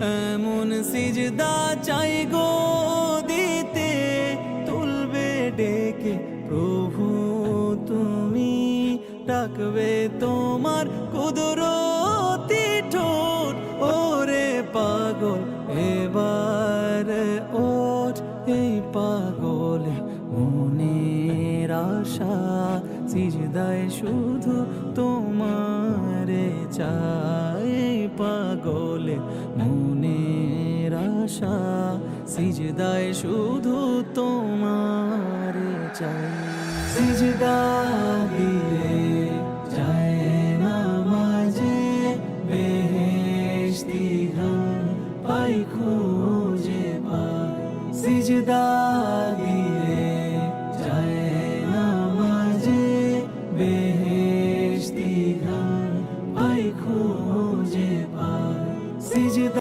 এমন সিজদা চাই গো দিতে, তুলবে ডেকে, প্রভু তুমি ডাকবে তোমার কুদরতি ঠোঁট। ওরে পাগল, এবার ওঠ এই পাগল মনের আশা, সিজদায় শুধু তোমারে চাই পাগল মনের আশা সিজদায় শুধু তোমারে চাই। সিজদা দিলে বেহেশতি ঘম পাই সিজদা খুঁজে পাই। সিজদা